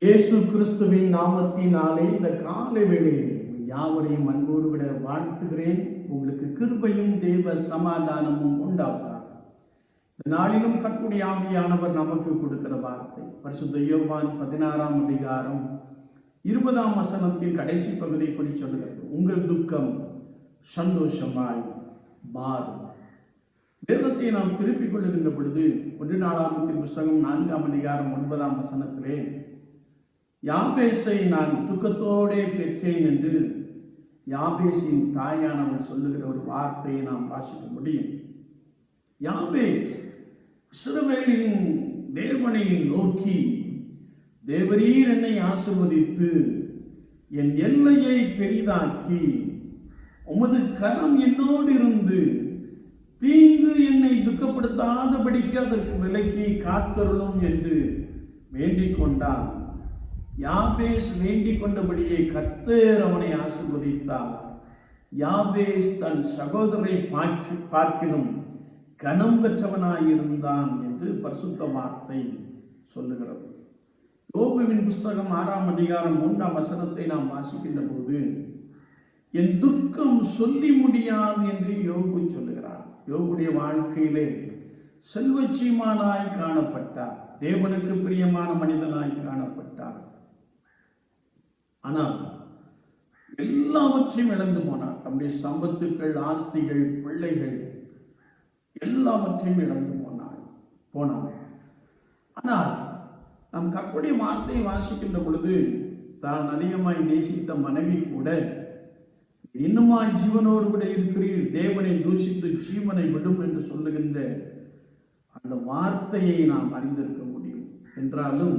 இயேசு கிறிஸ்துவின் நாமத்தினாலே இந்த காலை வேளையிலே யாவரையும் அன்போடு விட வாழ்த்துகிறேன். உங்களுக்கு கிருபையும் தேவ சமாதானமும் உண்டாவதாக. இந்த நாளிலும் கட்டுடைய ஆவியானவர் நமக்கு கொடுக்கிற வார்த்தை பரிசுத்த யோவான் பதினாறாம் அதிகாரம் இருபதாம் வசனத்தின் கடைசி பகுதி இப்படி சொல்கிறது உங்கள் துக்கம் சந்தோஷமாய் மாறும். வேதத்தை நாம் திருப்பிக் கொள்ளுகின்ற பொழுது ஒன்று நாளாமத்தின் புஸ்தகம் நான்காம் அதிகாரம் ஒன்பதாம் வசனத்திலே யாபேசை நான் துக்கத்தோடே பெற்றேன் என்று யாபேசின் தாயானவள் சொல்லுகிற ஒரு வார்த்தையை நாம் வாசிக்க முடியும். யாபேஸ் இஸ்ரவேலின் தேவனை நோக்கி தேவரீர் என்னை ஆசிர்வதித்து என் எல்லையை பெரிதாக்கி உமது கரம் என்னோடு இருந்து தீங்கு என்னை துக்கப்படுத்தாதபடிக்கு அதற்கு விலக்கி காத்தருளும் என்று வேண்டிக் கொண்டான். யாபேஸ் வேண்டிக் கொண்டபடியே கர்த்தர் அவனை ஆசிர்வதித்தார். யாபேஸ் தன் சகோதரரை பார்க்கி பார்க்கிலும் கனம் பெற்றவனாயிருந்தான் என்று பரிசுத்த வார்த்தை சொல்லுகிறது. யோபுவின் புஸ்தகம் ஆறாம் அதிகாரம் மூன்றாம் வசனத்தை நாம் வாசிக்கின்ற போது என் துக்கம் சொல்லி முடியாது என்று யோபு சொல்லுகிறார். யோகுடைய வாழ்க்கையிலே செல்வச்சீமானாய் காணப்பட்டார். தேவனுக்கு பிரியமான மனிதனாய் காணப்பட்டார். ஆனால் எல்லாவற்றையும் இழந்து போனார். தம்முடைய சம்பத்துக்கள் ஆஸ்திகள் பிள்ளைகள் எல்லாவற்றையும் இழந்து போனார். போனார். ஆனால் நம் கற்புடைய வார்த்தையை வாசிக்கின்ற பொழுது தான் அதிகமாய் நேசித்த மனைவி கூட இன்னுமாய் ஜீவனோடு கூட இருக்கிறீர் தேவனை தூஷித்து ஜீவனை விடும் என்று சொல்லுகின்ற அந்த வார்த்தையை நாம் அறிந்திருக்க முடியும். என்றாலும்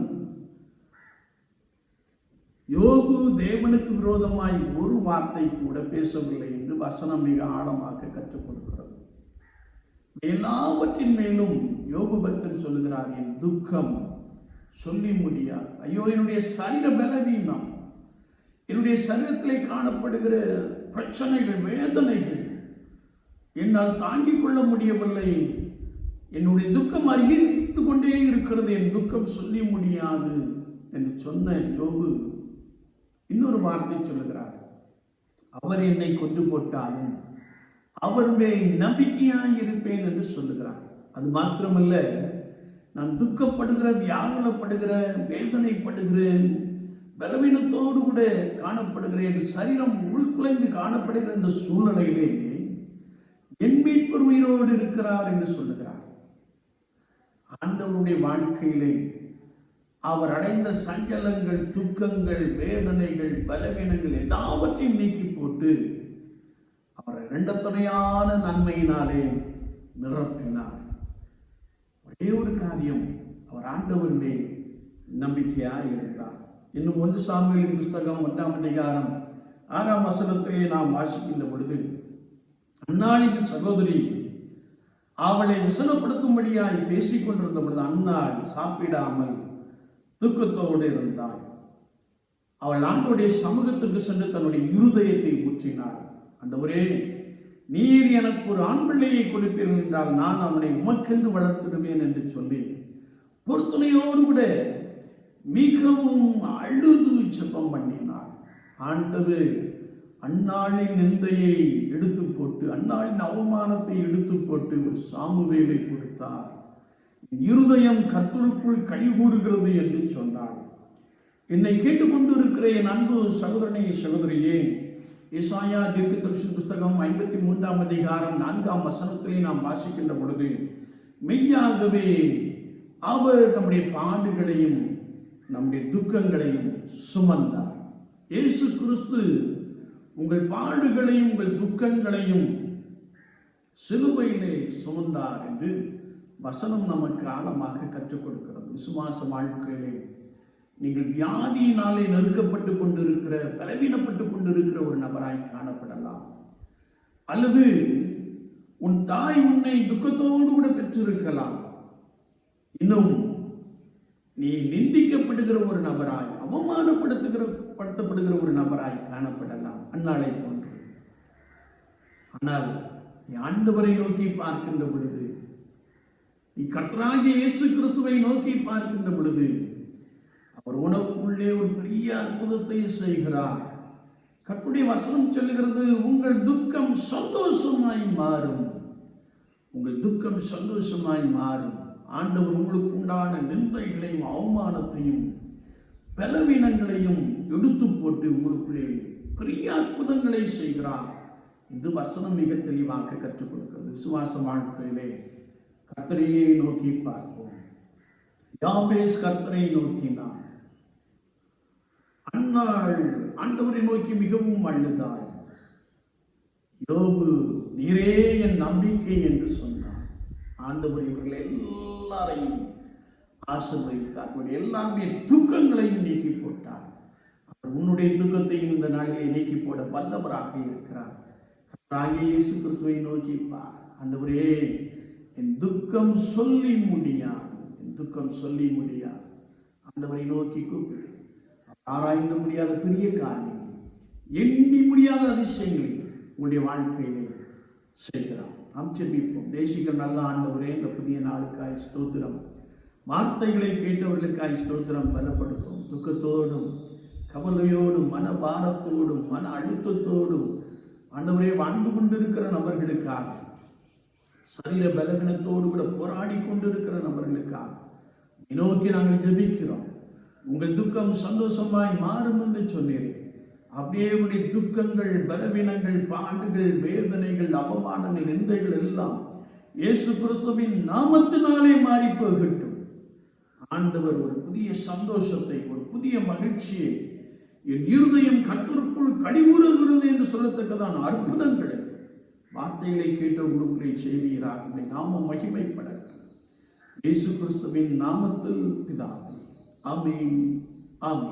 யோகு தேவனுக்கு விரோதமாய் ஒரு வார்த்தை கூட பேசவில்லை என்று வசனம் மிக ஆழமாக கற்றுக் கொடுக்கிறது எல்லாவற்றின் மேலும் யோகு பக்தன் சொல்லுகிறார் என் துக்கம் சொல்லி முடியாது. ஐயோ என்னுடைய சரீர பலவீனம் என்னுடைய சரீரத்திலே காணப்படுகிற பிரச்சனைகள் வேதனைகள் என்னால் தாங்கிக் கொள்ள முடியவில்லை. என்னுடைய துக்கம் அதிகரித்து கொண்டே இருக்கிறது. என் துக்கம் சொல்லி முடியாது என்று சொன்ன யோகு இன்னொரு வார்த்தை சொல்லுகிறார். அவர் என்னை கொண்டு போட்டாலும் அவர் மேல் நம்பிக்கையாய் இருப்பேன் என்று சொல்லுகிறார். அது மாத்திரமல்ல நான் துக்கப்படுகிற வியாகுலப்படுகிறேன் வேதனைப்படுகிறேன் பலவீனத்தோடு கூட காணப்படுகிறேன் சரீரம் உள்குலைந்து காணப்படுகிற இந்த சூழ்நிலையிலே என் மீட்பர் உயிரோடு இருக்கிறார் என்று சொல்லுகிறார். ஆண்டவருடைய வாழ்க்கையிலே அவர் அடைந்த சஞ்சலங்கள் துக்கங்கள் வேதனைகள் பலவீனங்கள் எல்லாவற்றையும் நீக்கி போட்டு அவர் இரண்டத்துணையான நன்மையினாலே நிரப்பினார். ஒரே ஒரு காரியம் அவர் ஆண்டவர் மேல் நம்பிக்கையாக இருந்தார். இன்னும் ஒன்று சாமியின் புஸ்தகம் ஒன்றாம் அதிகாரம் ஆறாம் வசனத்திலே நாம் வாசிக்கின்ற பொழுது அன்னாளின் சகோதரி அவளை விசனப்படுத்தும்படியாய் பேசிக் கொண்டிருந்த பொழுது அன்னாள் சாப்பிடாமல் துக்கத்தோடு இருந்தாள். அவள் ஆண்டோடைய சமூகத்திற்கு சென்று தன்னுடைய இருதயத்தை ஊற்றினாள் ஒரே நீர் எனக்கு ஒரு ஆண் பிள்ளையை கொடுப்பீர்கள் என்றால் நான் அவனை உமக்கென்று வளர்த்திடுவேன் என்று சொல்லி பொறுத்துணையோடு கூட மிகவும் அழுது செப்பம் பண்ணினார் ஆண்டது அந்நாளின் நிந்தையை எடுத்து போட்டு அந்நாளின் அவமானத்தை எடுத்து போட்டு ஒரு சாமுவேலை கொடுத்தார். இருதயம் கர்த்தருக்குள் கைகூறுகிறது என்று சொன்னார். என்னை கேட்டுக்கொண்டு இருக்கிற என் அன்பு சகோதரனை சகோதரியே இசாயா தீர்க்க தரிசன புஸ்தகம் ஐம்பத்தி மூன்றாம் அதிகாரம் நான்காம் வசனத்திலே நாம் வாசிக்கின்ற பொழுது மெய்யாகவே அவர் நம்முடைய பாடுகளையும் நம்முடைய துக்கங்களையும் சுமந்தார். இயேசு கிறிஸ்து உங்கள் பாடுகளையும் உங்கள் துக்கங்களையும் சிலுவையிலே சுமந்தார் என்று வசனம் நமக்கு ஆழமாக கற்றுக் கொடுக்கிறது. விசுவாச வாழ்க்கையிலே நீங்கள் வியாதியினாலே நெருக்கப்பட்டு கொண்டிருக்கிற பலவீனப்பட்டு கொண்டிருக்கிற ஒரு நபராய் காணப்படலாம். அல்லது உன் தாய் உன்னை துக்கத்தோடு கூட பெற்றிருக்கலாம். இன்னும் நீ நிந்திக்கப்படுகிற ஒரு நபராய் அவமானப்படுத்துகிற படுத்தப்படுகிற ஒரு நபராய் காணப்படலாம். அந்நாளை போன்று. ஆனால் நீ ஆண்டவரை நோக்கி பார்க்கின்ற பொழுது நீ கர்த்தராகிய இயேசு கிறிஸ்துவை நோக்கி பார்க்கின்ற பொழுது அவர் உனக்குள்ளே ஒரு பெரிய அற்புதத்தை செய்கிறார். கற்புடைய வசனம் சொல்லுகிறது உங்கள் துக்கம் சந்தோஷமாய் மாறும். உங்கள் துக்கம் சந்தோஷமாய் மாறும். ஆண்டவர் உங்களுக்கு உண்டான நிந்தைகளையும் அவமானத்தையும் பலவீனங்களையும் எடுத்து போட்டு உங்களுக்குள்ளே பெரிய அற்புதங்களை செய்கிறார். இது வசனம் மிக தெளிவாக கற்றுக் கொடுக்கிறது. விசுவாச வாழ்க்கையிலே கர்த்தரையே நோக்கி பார்ப்போம். யாபேஸ் கர்த்தரை நோக்கினார் அன்னாள் ஆண்டவரை நோக்கி மிகவும் அழுதாள் யோபு நீரே என் நம்பிக்கை என்று சொன்னார் ஆண்டவர் இவர்கள் எல்லாரையும் ஆசிர்வதித்தார். அவருடைய எல்லாருடைய துக்கங்களையும் நீக்கி போட்டார். அவர் உன்னுடைய துக்கத்தையும் இந்த நாளிலே நீக்கி போட வல்லவராக இருக்கிறார். கர்த்தராகிய இயேசு கிறிஸ்துவை நோக்கிப்பார் அந்தவரே என் துக்கம் சொல்லி முடியாது. என் துக்கம் சொல்லி முடியாது. ஆண்டவரை நோக்கி கூப்பிடு. ஆராய்ந்து முடியாத பெரிய காரியங்கள் எண்ணி முடியாத அதிசயங்களை உங்களுடைய வாழ்க்கையிலே செய்கிறார். நாம் ஜெபிப்போம். தேசிக நல்ல ஆண்டவரே இந்த புதிய நாளுக்காய் ஸ்தோத்திரம். வார்த்தைகளை கேட்டவர்களுக்காய் ஸ்தோத்திரம் பலப்படுத்தும் துக்கத்தோடும் கவலையோடும் மனபாரத்தோடும் மன அழுத்தத்தோடும் ஆண்டவரே வாழ்ந்து கொண்டிருக்கிற நபர்களுக்காக சரீர பலவீனத்தோடு கூட போராடி கொண்டிருக்கிற நபர்களுக்காக. நோக்கி நாங்கள் ஜபிக்கிறோம். உங்கள் துக்கம் சந்தோஷமாய் மாறும் என்று சொன்னீர்கள் அப்படியே உடைய துக்கங்கள் பலவீனங்கள் பாண்டுகள் வேதனைகள் அவமானங்கள் நிந்தைகள் எல்லாம் இயேசு கிறிஸ்துவின் நாமத்தினாலே மாறி போகட்டும். ஆண்டவர் ஒரு புதிய சந்தோஷத்தை ஒரு புதிய மகிழ்ச்சியை என் இருதயம் கற்றுக்குள் கடிகூறுகிறது என்று சொல்லத்தக்கதான் அற்புதங்களை வார்த்தைகளை கேட்டு உங்களுக்குள்ளே செய்வீராக உம்மை நாம மகிமைப்பட இயேசு கிறிஸ்துவின் நாமத்தில் பிதாவே. ஆமென். ஆமென்.